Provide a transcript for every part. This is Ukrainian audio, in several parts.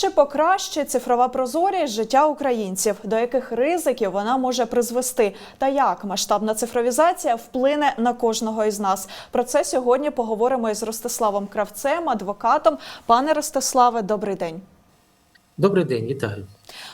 Чи покращить цифрова прозорість життя українців? До яких ризиків вона може призвести? Та як масштабна цифровізація вплине на кожного із нас? Про це сьогодні поговоримо із Ростиславом Кравцем, адвокатом. Пане Ростиславе, добрий день. Добрий день, вітаю.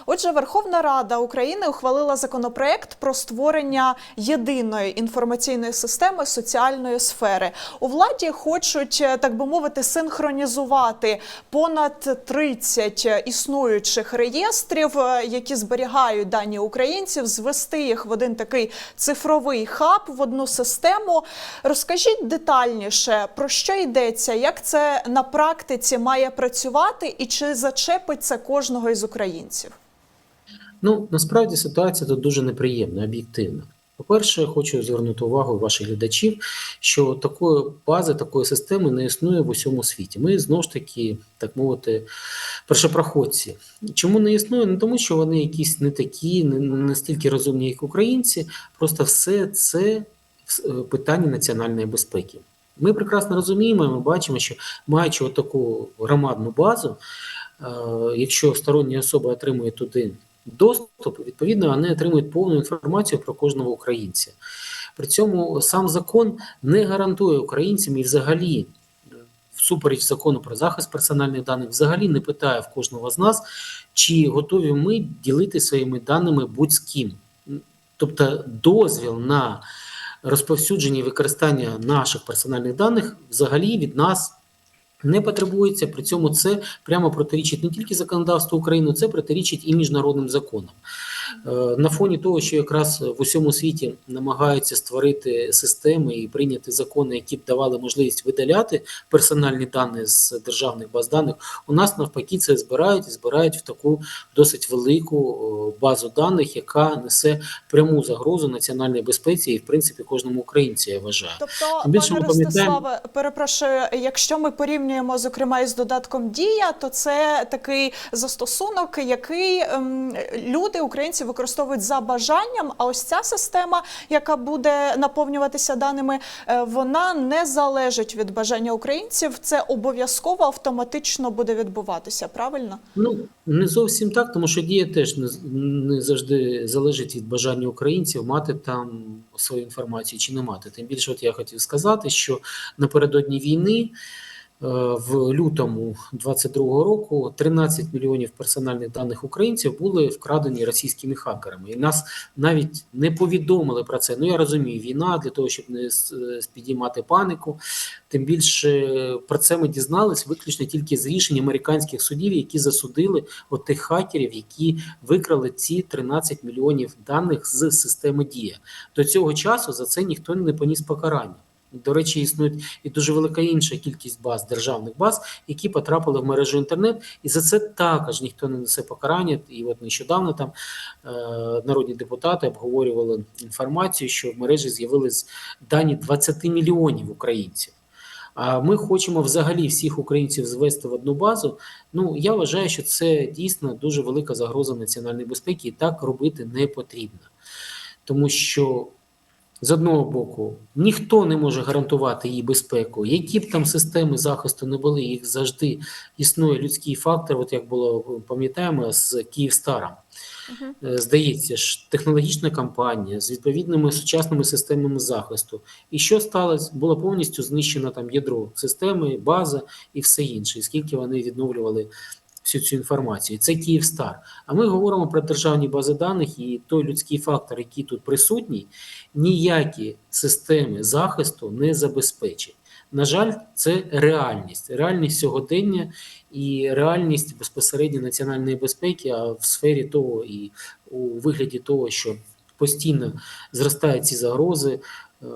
Отже, Верховна Рада України ухвалила законопроект про створення єдиної інформаційної системи соціальної сфери. У владі хочуть, е, так би мовити, синхронізувати понад 30 існуючих реєстрів, е, які зберігають дані українців, звести їх в один такий цифровий хаб в одну систему. Розкажіть детальніше про що йдеться, як це на практиці має працювати, і чи зачепить це кожного із українців? Ну насправді ситуація тут дуже неприємна, об'єктивна. По-перше, я хочу звернути увагу ваших глядачів, що такої бази, такої системи не існує в усьому світі. Ми знову ж таки, так мовити, першопроходці. Чому не існує? Не тому, що вони якісь не такі, не настільки розумні, як українці. Просто все це е, питання національної безпеки. Ми прекрасно розуміємо, ми бачимо, що маючи таку громадну базу, е, якщо сторонні особи отримують туди доступ, відповідно, вони отримують повну інформацію про кожного українця. При цьому сам закон не гарантує українцям і взагалі. Всупереч закону про захист персональних даних, взагалі не питає в кожного з нас, чи готові ми ділити своїми даними будь з ким. Тобто, дозвіл на розповсюдження і використання наших персональних даних взагалі від нас не потребується. При цьому це прямо протирічить не тільки законодавству України, це протирічить і міжнародним законам. Е, На фоні того, що якраз в усьому світі намагаються створити системи і прийняти закони, які б давали можливість видаляти персональні дані з державних баз даних, у нас навпаки це збирають і збирають в таку досить велику базу даних, яка несе пряму загрозу національній безпеці і, в принципі, кожному українцю, я вважаю. Тобто, більше пане Ростиславе, перепрошую, якщо ми порівнюємо зокрема із додатком Дія, то це такий застосунок, який ем, люди, українці, використовують за бажанням. А ось ця система, яка буде наповнюватися даними, е, вона не залежить від бажання українців. Це обов'язково автоматично буде відбуватися. Правильно? Ну не зовсім так, тому що дія теж не, не завжди залежить від бажання українців мати там свою інформацію чи не мати. Тим більше, от я хотів сказати, що напередодні війни. Е, В лютому 22-го року 13 мільйонів персональних даних українців були вкрадені російськими хакерами, і нас навіть не повідомили про це. Ну я розумію, війна для того, щоб не с- е, спідіймати панику. Тим більше про це ми дізнались виключно тільки з рішень американських судів, які засудили от тих хакерів, які викрали ці 13 мільйонів даних з системи Дія. До цього часу за це ніхто не поніс покарання. До речі, існує і дуже велика інша кількість баз, державних баз, які потрапили в мережу інтернет, і за це також ніхто не несе покарання. І от нещодавно там е, народні депутати обговорювали інформацію, що в мережі з'явились дані 20 мільйонів українців. А ми хочемо взагалі всіх українців звести в одну базу. Ну я вважаю, що це дійсно дуже велика загроза національної безпеки, і так робити не потрібно, тому що. З одного боку, ніхто не може гарантувати її безпеку, які б там системи захисту не були, їх завжди існує людський фактор. От як було пам'ятаємо з Київстаром. Е, Здається ж, технологічна кампанія з відповідними сучасними системами захисту. І що сталося? Було повністю знищено там ядро системи, база і все інше. І скільки вони відновлювали всю цю інформацію. Це Київстар. А ми говоримо про державні бази даних і той людський фактор, який тут присутній, ніякі системи захисту не забезпечить. На жаль, це реальність, реальність сьогодення і реальність безпосередньо національної безпеки, а в сфері того і у вигляді того, що постійно зростають ці загрози. Е,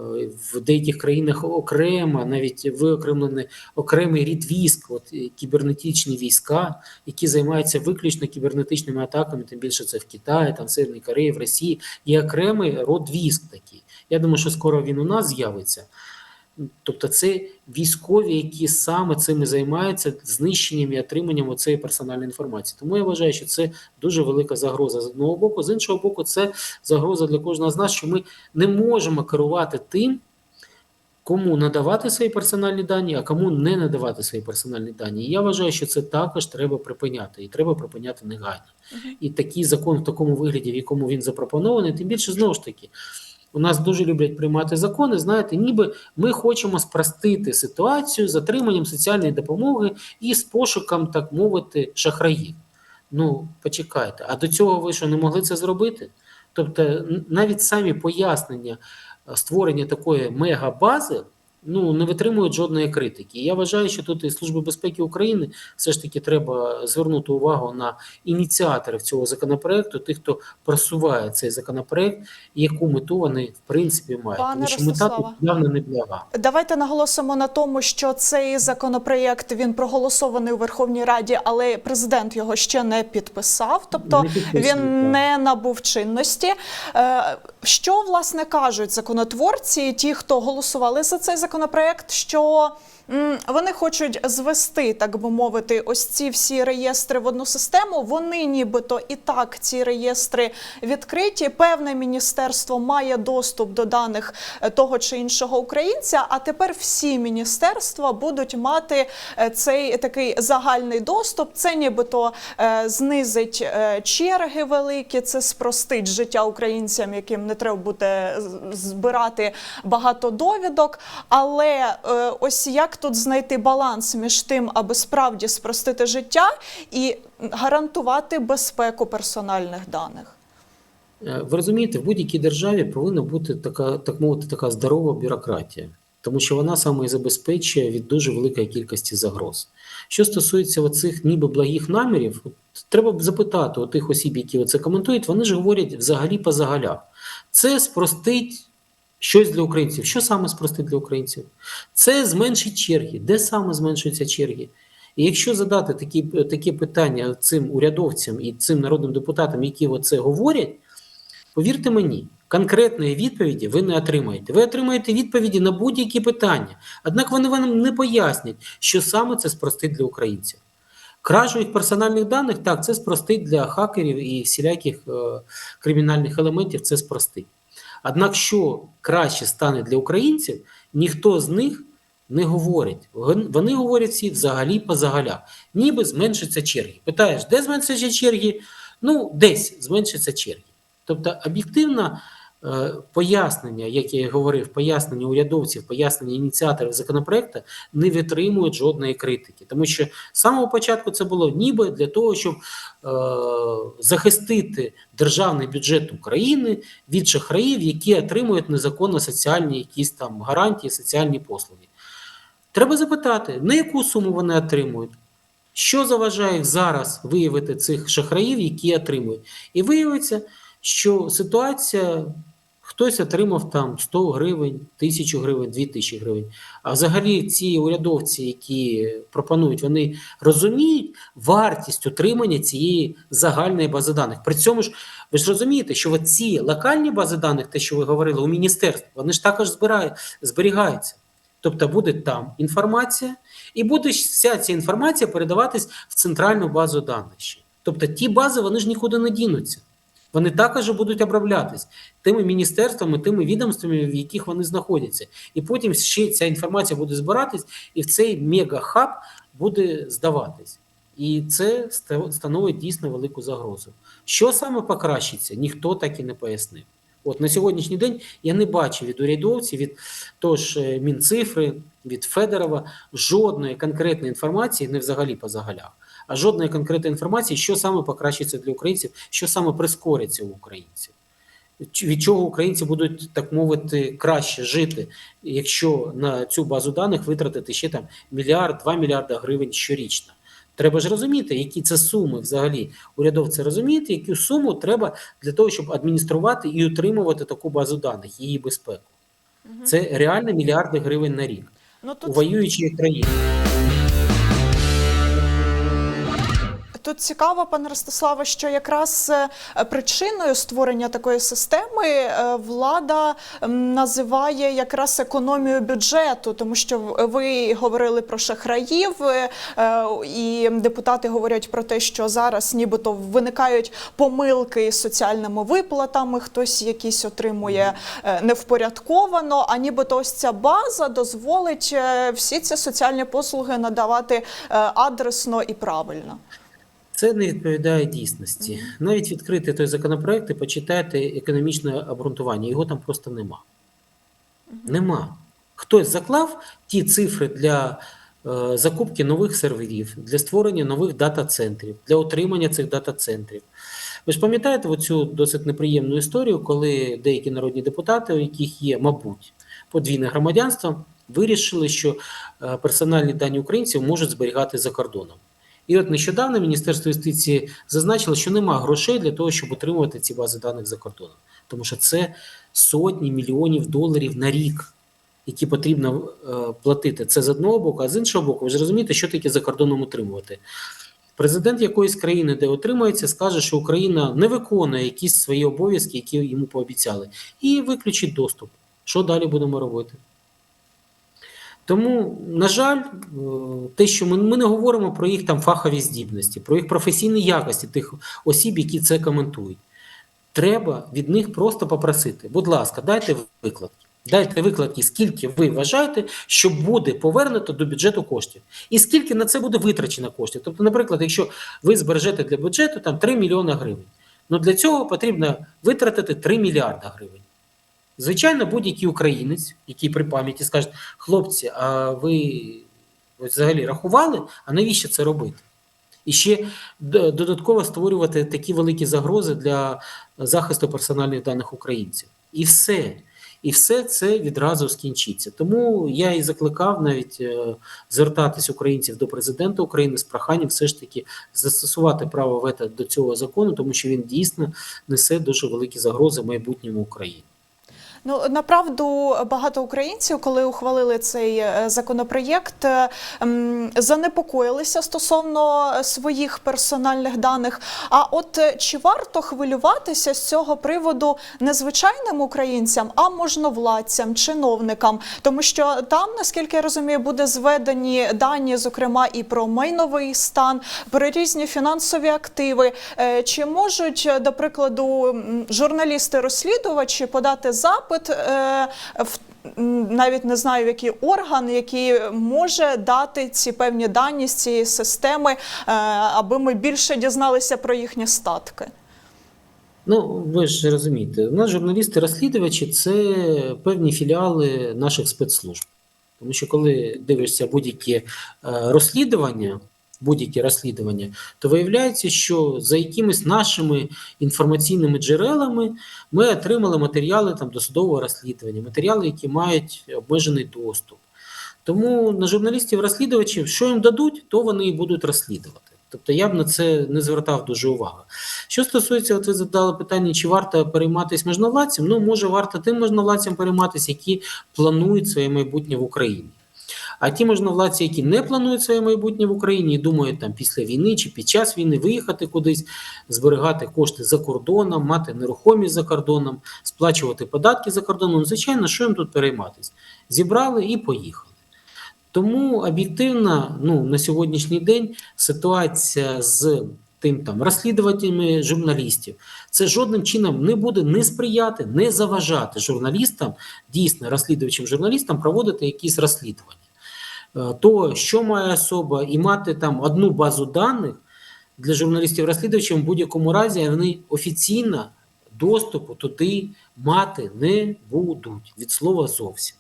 В деяких країнах окремо, навіть виокремлений окремий рід військ, от е, кібернетичні війська, які займаються виключно кібернетичними атаками, тим більше це в Китаї, там в Северній Кореї, в Росії, є окремий род військ такий. Я думаю, що скоро він у нас з'явиться. Тобто це військові, які саме цим і займаються знищенням і отриманням оцеї персональної інформації. Тому я вважаю, що це дуже велика загроза з одного боку. З іншого боку, це загроза для кожного з нас, що ми не можемо керувати тим, кому надавати свої персональні дані, а кому не надавати свої персональні дані. І я вважаю, що це також треба припиняти, і треба припиняти негайно. І такий закон в такому вигляді, в якому він запропонований, тим більше знову ж таки. У нас дуже люблять приймати закони. Знаєте, ніби ми хочемо спростити ситуацію з отриманням соціальної допомоги і з пошуком, так мовити, шахраїв. Ну, почекайте, а до цього ви що не могли це зробити? Тобто, навіть самі пояснення е, створення такої мегабази ну, не витримують жодної критики. І я вважаю, що тут і Служба безпеки України все ж таки треба звернути увагу на ініціаторів цього законопроекту, тих, хто просуває цей законопроект, яку мету вони в принципі мають. Пане Тому що мета тут явно не блага. Давайте наголосимо на тому, що цей законопроєкт він проголосований у Верховній Раді, але президент його ще не підписав. Тобто Не підписаний, так. він не набув чинності. Що власне кажуть законотворці, ті, хто голосували за цей законопроєкт, що вони хочуть звести, так би мовити, ось ці всі реєстри в одну систему. Вони нібито і так ці реєстри відкриті. Певне міністерство має доступ до даних е, того чи іншого українця. А тепер всі міністерства будуть мати е, цей такий загальний доступ. Це нібито е, знизить черги великі, це спростить життя українцям, яким не треба буде збирати багато довідок. Але е, ось як тут знайти баланс між тим, аби справді спростити життя і гарантувати безпеку персональних даних. Е, Ви розумієте, в будь-якій державі повинна бути така, так мовити, така здорова бюрократія, тому що вона саме і забезпечує від дуже великої кількості загроз. Що стосується оцих ніби благих намірів, треба б запитати у тих осіб, які це коментують, вони ж говорять взагалі по загалях. Це спростить щось для українців. Що саме спростить для українців? Це зменшить черги. Де саме зменшуються черги? І якщо задати такі, такі питання цим урядовцям і цим народним депутатам, які оце говорять, повірте мені, конкретної відповіді ви не отримаєте. Ви отримаєте відповіді на будь-які питання. Однак вони вам не пояснять, що саме це спростить для українців. Кражу їх персональних даних, так, це спростить для хакерів і всіляких е, кримінальних елементів, це спростить. Однак, що краще стане для українців, ніхто з них не говорить. Вони говорять всі взагалі по загалях. Ніби зменшаться черги. Питаєш, де зменшаться черги? Ну, десь зменшаться черги. Тобто, об'єктивно пояснення, як я і говорив, пояснення урядовців, пояснення ініціаторів законопроекту не витримують жодної критики. Тому що з самого початку це було ніби для того, щоб е, захистити державний бюджет України від шахраїв, які отримують незаконно соціальні якісь там гарантії, соціальні послуги. Треба запитати, на яку суму вони отримують, що заважає зараз виявити цих шахраїв, які отримують. І виявиться, що ситуація. Хтось отримав там 100 гривень, 1000 гривень, 2000 гривень. А взагалі ці урядовці, які пропонують, вони розуміють вартість отримання цієї загальної бази даних. При цьому ж ви ж розумієте, що ці локальні бази даних, те, що ви говорили, у міністерстві, вони ж також збирають, зберігаються. Тобто буде там інформація, і буде вся ця інформація передаватись в центральну базу даних. Тобто ті бази вони ж нікуди не дінуться. Вони також будуть оброблятись тими міністерствами, тими відомствами, в яких вони знаходяться. І потім ще ця інформація буде збиратись, і в цей мегахаб буде здаватись. І це становить дійсно велику загрозу. Що саме покращиться, ніхто так і не пояснив. От на сьогоднішній день я не бачу від урядовців, від того е, Мінцифри, від Федорова жодної конкретної інформації, не взагалі по загалях, а жодної конкретної інформації, що саме покращиться для українців, що саме прискориться у українців. Від чого українці будуть, так мовити, краще жити, якщо на цю базу даних витратити ще там мільярд, два мільярда гривень щорічно. Треба ж розуміти, які це суми взагалі. Урядовці розуміють, яку суму треба для того, щоб адмініструвати і утримувати таку базу даних, її безпеку. Це реально мільярди гривень на рік Ну у тут воюючій країні. Тут цікаво, пане Ростиславе, що якраз е, причиною створення такої системи е, влада називає якраз економію бюджету, тому що ви говорили про шахраїв, е, і депутати говорять про те, що зараз нібито виникають помилки із соціальними виплатами, хтось якісь отримує невпорядковано, а нібито ось ця база дозволить всі ці соціальні послуги надавати адресно і правильно. Це не відповідає дійсності. Навіть відкрити той законопроект і почитайте економічне обґрунтування. Його там просто нема. Нема. Хтось заклав ті цифри для е, закупки нових серверів, для створення нових дата-центрів, для отримання цих дата-центрів. Ви ж пам'ятаєте оцю досить неприємну історію, коли деякі народні депутати, у яких є, мабуть, подвійне громадянство, вирішили, що е, персональні дані українців можуть зберігати за кордоном. І от нещодавно Міністерство юстиції зазначило, що нема грошей для того, щоб отримувати ці бази даних за кордоном, тому що це сотні мільйонів доларів на рік, які потрібно е, платити. Це з одного боку, а з іншого боку, ви ж розумієте, що таке за кордоном утримувати. Президент якоїсь країни, де отримується, скаже, що Україна не виконує якісь свої обов'язки, які йому пообіцяли, і виключить доступ. Що далі будемо робити? Тому, на жаль, е, те, що ми, ми не говоримо про їх там фахові здібності, про їх професійні якості тих осіб, які це коментують. Треба від них просто попросити, будь ласка, дайте викладки. Дайте викладки, скільки ви вважаєте, що буде повернуто до бюджету коштів, і скільки на це буде витрачено коштів. Тобто, наприклад, якщо ви збережете для бюджету там 3 мільйони гривень, ну для цього потрібно витратити 3 мільярда гривень. Звичайно, будь-який українець, який при пам'яті скаже, хлопці, а ви взагалі рахували, а навіщо це робити? І ще додатково створювати такі великі загрози для захисту персональних даних українців. І все. І все це відразу скінчиться. Тому я і закликав навіть е, звертатись українців до президента України з проханням все ж таки застосувати право вето до цього закону, тому що він дійсно несе дуже великі загрози майбутньому України. Ну направду багато українців, коли ухвалили цей е, законопроєкт, е, занепокоїлися стосовно своїх персональних даних. А от е, чи варто хвилюватися з цього приводу не звичайним українцям, а можновладцям, чиновникам, тому що там, наскільки я розумію, буде зведені дані, зокрема і про майновий стан, про різні фінансові активи. Е, Чи можуть, е, до прикладу, журналісти-розслідувачі подати запит е, в навіть не знаю, який орган, який може дати ці певні дані з цієї системи, е, аби ми більше дізналися про їхні статки? Ну, ви ж розумієте, у нас журналісти-розслідувачі це певні філіали наших спецслужб. Тому що коли дивишся будь-які е, розслідування, будь-які розслідування, то виявляється, що за якимись нашими інформаційними джерелами ми отримали матеріали там досудового розслідування, матеріали, які мають обмежений доступ. Тому на журналістів-розслідувачів, що їм дадуть, то вони і будуть розслідувати. Тобто я б на це не звертав дуже уваги. Що стосується, от ви задали питання, чи варто перейматися можновладцям, ну може варто тим можновладцям перейматися, які планують своє майбутнє в Україні. А ті можновладці, які не планують своє майбутнє в Україні і думають там після війни чи під час війни виїхати кудись, зберігати кошти за кордоном, мати нерухомість за кордоном, сплачувати податки за кордоном, звичайно, що їм тут перейматися? Зібрали і поїхали. Тому об'єктивно, ну на сьогоднішній день ситуація з тим там розслідуваннями журналістів, це жодним чином не буде не сприяти, не заважати журналістам, дійсно розслідувачим журналістам проводити якісь розслідування. Е, То, що має особа, і мати там одну базу даних для журналістів-розслідувачів в будь-якому разі вони офіційно доступу туди мати не будуть від слова зовсім.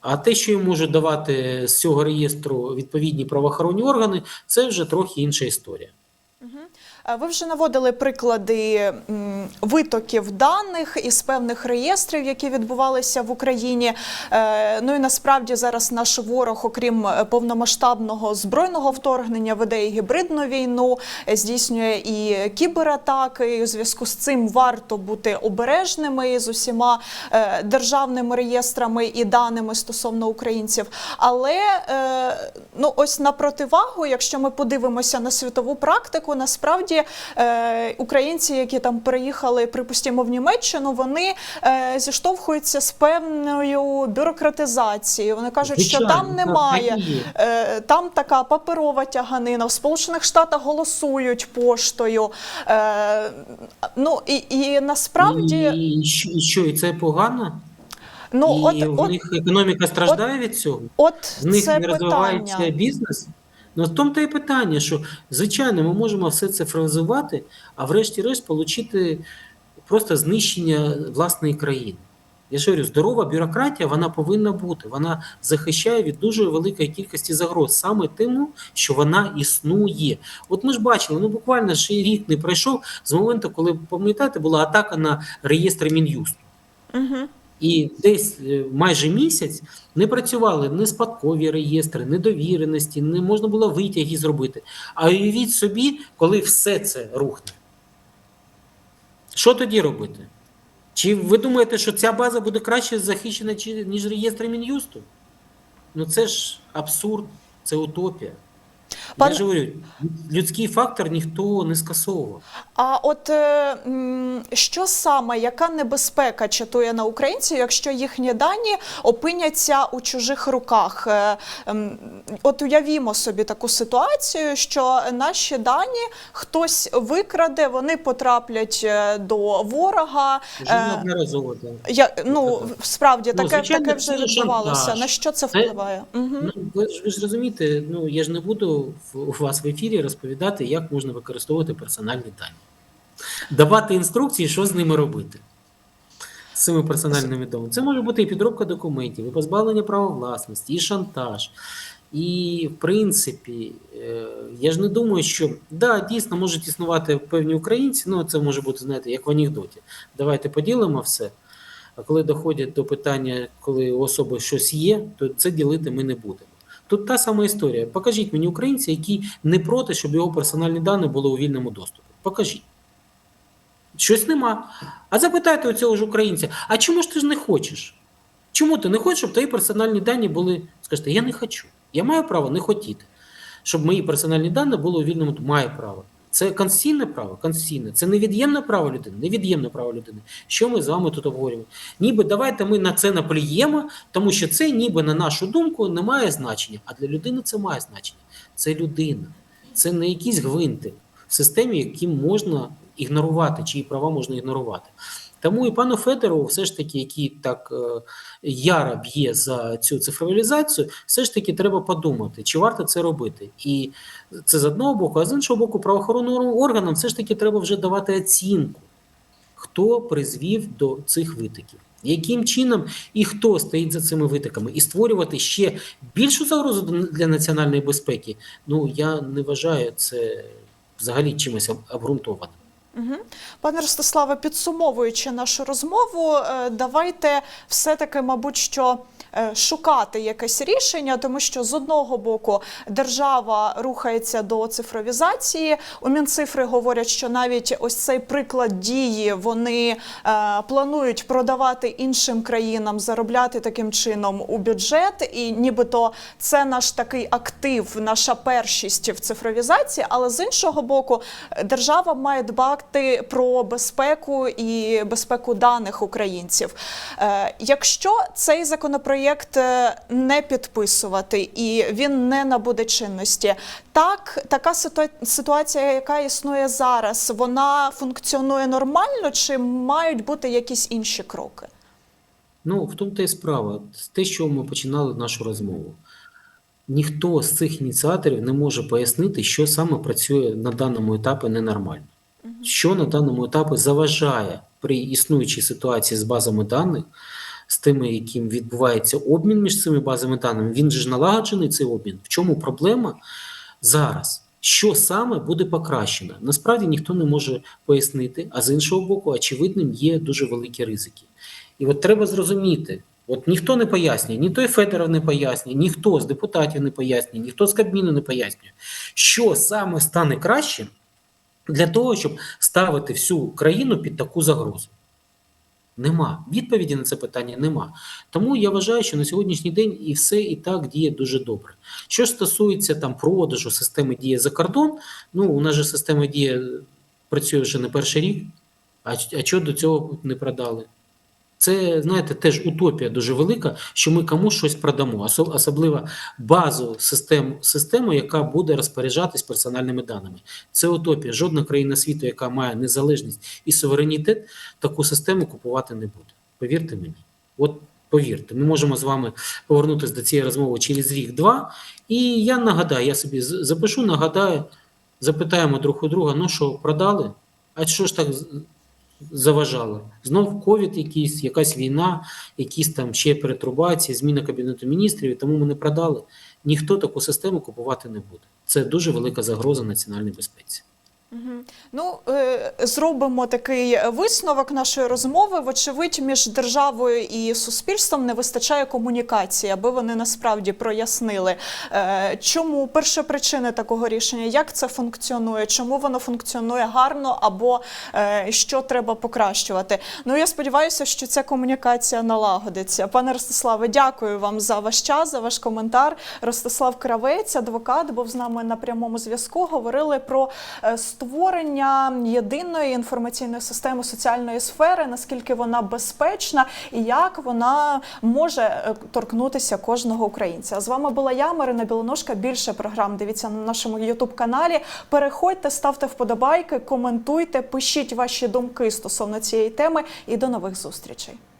А те, що їм можуть давати з цього реєстру відповідні правоохоронні органи, це вже трохи інша історія. Е, Ви вже наводили приклади витоків даних із певних реєстрів, які відбувалися в Україні. Е, Ну і насправді зараз наш ворог, окрім е, повномасштабного збройного вторгнення, веде і гібридну війну, е, здійснює і кібератаки. І у зв'язку з цим варто бути обережними з усіма е, державними реєстрами і даними стосовно українців. Але е, ну ось на противагу, якщо ми подивимося на світову практику, боку, насправді е, українці, які там переїхали, припустимо, в Німеччину, вони е, зіштовхуються з певною бюрократизацією. Вони кажуть, що там немає. так. Е, Там така паперова тяганина. В Сполучених Штатах голосують поштою. Е, ну і, і насправді, І, і, що, і що, і це погано? ну і от, в от, них економіка страждає від цього? от В них це не розвивається питання. бізнес? Ну, в тому то і питання, що, звичайно, ми можемо все цифровізувати, а врешті-решт отримати просто знищення власної країни. Я ж говорю, здорова бюрократія вона повинна бути. Вона захищає від дуже великої кількості загроз, саме тому, що вона існує. От ми ж бачили, ну буквально ще рік не пройшов з моменту, коли пам'ятаєте, була атака на реєстр Мін'юсту. Угу. І десь е, майже місяць не працювали ні спадкові реєстри, ні довіреності, не можна було витяги зробити. А уявіть собі, коли все це рухне. Що тоді робити? Чи ви думаєте, що ця база буде краще захищена, ніж реєстр Мін'юсту? Ну це ж абсурд, це утопія. Пан- Я ж говорю, людський фактор ніхто не скасовував. А от е, що саме, яка небезпека чатує на українців, якщо їхні дані опиняться у чужих руках? Е, От уявімо собі таку ситуацію, що наші дані хтось викраде, вони потраплять е, до ворога. Вже неодноразово. Я, ну справді Ну, таке, звичайно, таке вже відбувалося. На що це Це- впливає? Угу. Ну, ви ж ви ж розумієте, ну я ж не буду у вас в ефірі розповідати, як можна використовувати персональні дані, давати інструкції, що з ними робити. З цими персональними даними. Це може бути і підробка документів, і позбавлення права власності, і шантаж. І, в принципі, е, я ж не думаю, що да, дійсно можуть існувати певні українці, ну це може бути, знаєте, як в анекдоті. Давайте поділимо все. А коли доходять до питання, коли у особи щось є, то це ділити ми не будемо. Тут та сама історія. Покажіть мені українця, який не проти, щоб його персональні дані були у вільному доступі. Покажіть. Щось нема. А запитайте у цього ж українця: а чому ж ти ж не хочеш? Чому ти не хочеш, щоб твої персональні дані були? Скажете, я не хочу. Я маю право не хотіти, щоб мої персональні дані були у вільному. Маю право. Це конституційне право, конституційне. Це невід'ємне право людини, невід'ємне право людини. Що ми з вами тут обговорюємо? Ніби давайте ми на це наплюємо, тому що це, ніби на нашу думку, не має значення. А для людини це має значення. Це людина, це не якісь гвинти в системі, яким можна ігнорувати, чиї права можна ігнорувати. Тому і пану Федорову, все ж таки, який так е, яро б'є за цю цифровізацію, все ж таки треба подумати, чи варто це робити. І це з одного боку, а з іншого боку, правоохоронним органам все ж таки треба вже давати оцінку, хто призвів до цих витоків. Яким чином і хто стоїть за цими витоками, і створювати ще більшу загрозу для національної безпеки, ну я не вважаю це взагалі чимось обґрунтованим. Угу. Пане Ростиславе, підсумовуючи нашу розмову, е, давайте все-таки, мабуть, що е, шукати якесь рішення, тому що з одного боку держава рухається до цифровізації. У Мінцифри говорять, що навіть ось цей приклад дії вони е, планують продавати іншим країнам, заробляти таким чином у бюджет, і нібито це наш такий актив, наша першість в цифровізації. Але з іншого боку, держава має дбати про безпеку і безпеку даних українців. Е, Якщо цей законопроєкт е, не підписувати і він не набуде чинності, так така ситуація, яка існує зараз, вона функціонує нормально, чи мають бути якісь інші кроки? Ну, в тому та й справа. Те, що ми починали нашу розмову. Ніхто з цих ініціаторів не може пояснити, що саме працює на даному етапі ненормально. Що на даному етапі заважає при існуючій ситуації з базами даних, з тими, яким відбувається обмін між цими базами даними. Він же ж налагоджений цей обмін. В чому проблема зараз? Що саме буде покращено? Насправді ніхто не може пояснити, а з іншого боку, очевидним є дуже великі ризики. І от треба зрозуміти. От ніхто не пояснює, ні той Федоров не пояснює, ніхто з депутатів не пояснює, ніхто з Кабміну не пояснює, що саме стане краще для того, щоб ставити всю країну під таку загрозу. Нема. Відповіді на це питання нема. Тому я вважаю, що на сьогоднішній день і все і так діє дуже добре. Що стосується там продажу системи дії за кордон, ну у нас же система дія працює вже не перший рік. А, а чого до цього не продали? Це, знаєте, теж утопія дуже велика, що ми комусь щось продамо, Осо- особливо базову систему, систему, яка буде розпоряджатись персональними даними. Це утопія. Жодна країна світу, яка має незалежність і суверенітет, таку систему купувати не буде. Повірте мені. От повірте, ми можемо з вами повернутися до цієї розмови через рік-два. І я нагадаю, я собі запишу, нагадаю, запитаємо друг у друга: ну що, продали? А що ж так з- заважало? Знов ковід якийсь, якась війна, якісь там ще перетрубації, зміна Кабінету міністрів, і тому ми не продали. Ніхто таку систему купувати не буде. Це дуже велика загроза національній безпеці. Ну, е, зробимо такий висновок нашої розмови. Вочевидь, між державою і суспільством не вистачає комунікації, аби вони насправді прояснили, е, чому перші причини такого рішення, як це функціонує, чому воно функціонує гарно, або е, що треба покращувати. Ну я сподіваюся, що ця комунікація налагодиться. Пане Ростиславе, дякую вам за ваш час, за ваш коментар. Ростислав Кравець, адвокат, був з нами на прямому зв'язку. Говорили про е, створення єдиної інформаційної системи соціальної сфери, наскільки вона безпечна і як вона може е, торкнутися кожного українця. З вами була я, Марина Білоножка. Більше програм дивіться на нашому Ютуб каналі. Переходьте, ставте вподобайки, коментуйте, пишіть ваші думки стосовно цієї теми і до нових зустрічей.